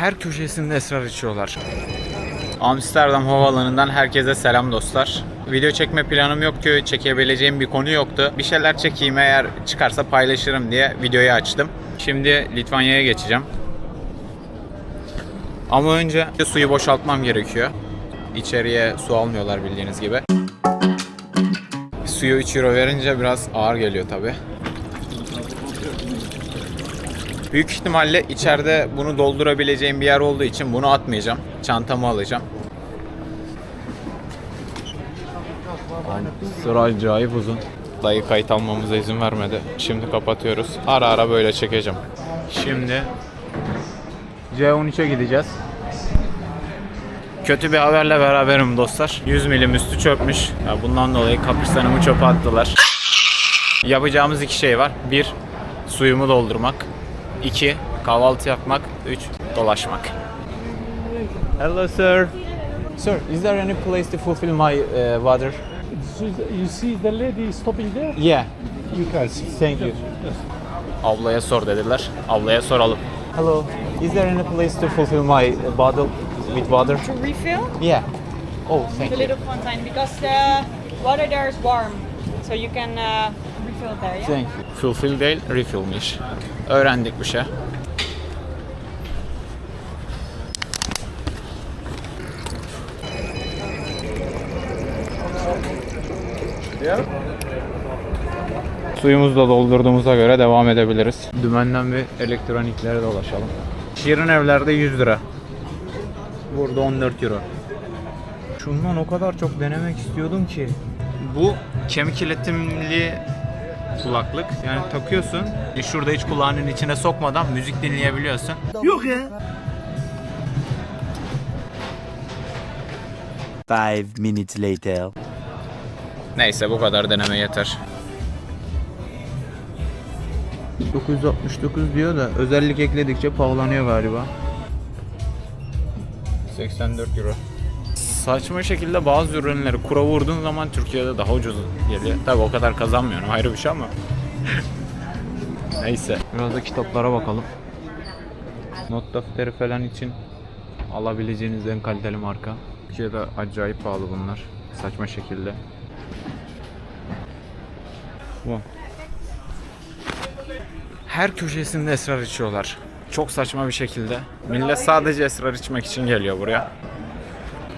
her köşesinde esrar içiyorlar. Amsterdam Havaalanı'ndan herkese selam dostlar. Video çekme planım yoktu, çekebileceğim bir konu yoktu. Bir şeyler çekeyim eğer çıkarsa paylaşırım diye videoyu açtım. Şimdi Litvanya'ya geçeceğim. Ama önce suyu boşaltmam gerekiyor. İçeriye su almıyorlar bildiğiniz gibi. Suyu 3 euro verince biraz ağır geliyor tabi. Büyük ihtimalle içeride bunu doldurabileceğim bir yer olduğu için bunu atmayacağım. Çantamı alacağım. Sıra acayip uzun. Dayı kayıt almamıza izin vermedi. Şimdi kapatıyoruz. Ara ara böyle çekeceğim. Şimdi C13'e gideceğiz. Kötü bir haberle beraberim dostlar. 100 milim üstü çökmüş. Ya bundan dolayı kapristanımı çöpe attılar. Yapacağımız iki şey var. Bir, suyumu doldurmak. İki, kahvaltı yapmak. Üç, dolaşmak. Hello sir. Sir, is there any place to fulfill my uh, water? You see the lady stopping there? Yeah. You can see. Thank you. Ablaya sor dediler. Ablaya soralım. Hello. Is there any place to fulfill my uh, bottle with water? To refill Yeah. Oh, thank the you. little fountain because the water there is warm, so you can uh, refill there. Yeah. Thank you. Fulfill değil, refillmiş. Öğrendik bir şey. Suyumuzu da doldurduğumuza göre devam edebiliriz. Dümenden bir elektroniklere dolaşalım. Şirin evlerde 100 lira. Burada 14 euro. Şundan o kadar çok denemek istiyordum ki. Bu kemik iletimli kulaklık. Yani takıyorsun. e, Şurada hiç kulağının içine sokmadan müzik dinleyebiliyorsun. Five minutes later. Neyse bu kadar deneme yeter. 969 diyor da özellik ekledikçe pahalanıyor galiba. 84 euro. Saçma şekilde bazı ürünleri kura vurduğun zaman Türkiye'de daha ucuz geliyor. Tabi o kadar kazanmıyorum ayrı bir şey ama. Neyse. Biraz da kitaplara bakalım. Not defteri falan için alabileceğiniz en kaliteli marka. Türkiye'de acayip pahalı bunlar. Saçma şekilde. Bu. Her köşesinde esrar içiyorlar. Çok saçma bir şekilde. Millet sadece esrar içmek için geliyor buraya.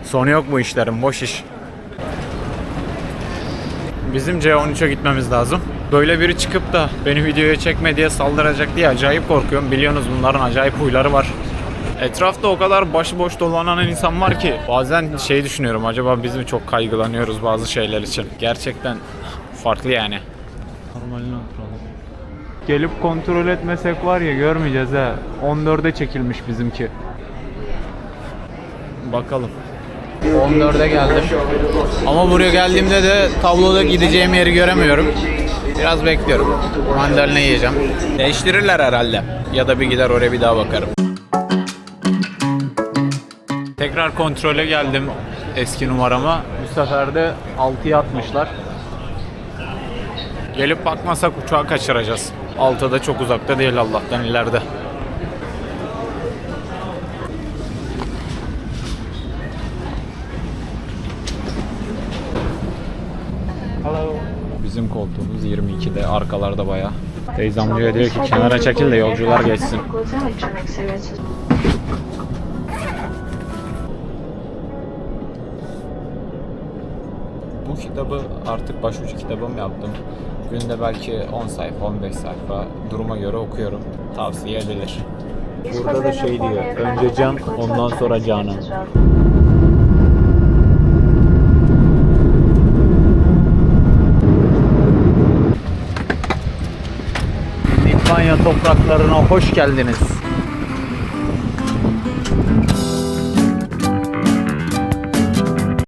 Sonu yok bu işlerin, boş iş. Bizim C13'e gitmemiz lazım. Böyle biri çıkıp da beni videoya çekme diye saldıracak diye acayip korkuyorum. Biliyorsunuz bunların acayip huyları var. Etrafta o kadar başıboş dolanan insan var ki bazen şey düşünüyorum acaba biz mi çok kaygılanıyoruz bazı şeyler için. Gerçekten farklı yani. Normalini oturalım. Gelip kontrol etmesek var ya görmeyeceğiz ha. 14'e çekilmiş bizimki. Bakalım. 14'e geldim. Ama buraya geldiğimde de tabloda gideceğim yeri göremiyorum. Biraz bekliyorum. Mandalina yiyeceğim. Değiştirirler herhalde. Ya da bir gider oraya bir daha bakarım. Tekrar kontrole geldim eski numarama. Bu sefer de 6'ya atmışlar. Gelip bakmasak uçağı kaçıracağız. Altıda çok uzakta değil Allah'tan ileride. Bizim koltuğumuz 22'de arkalarda baya. Teyzem diyor, diyor ki kenara çekil de yolcular geçsin. Bu kitabı artık başucu kitabım yaptım. Günde belki 10 sayfa, 15 sayfa duruma göre okuyorum. Tavsiye edilir. Burada da şey diyor. Önce can, ondan sonra canan. Litvanya topraklarına hoş geldiniz.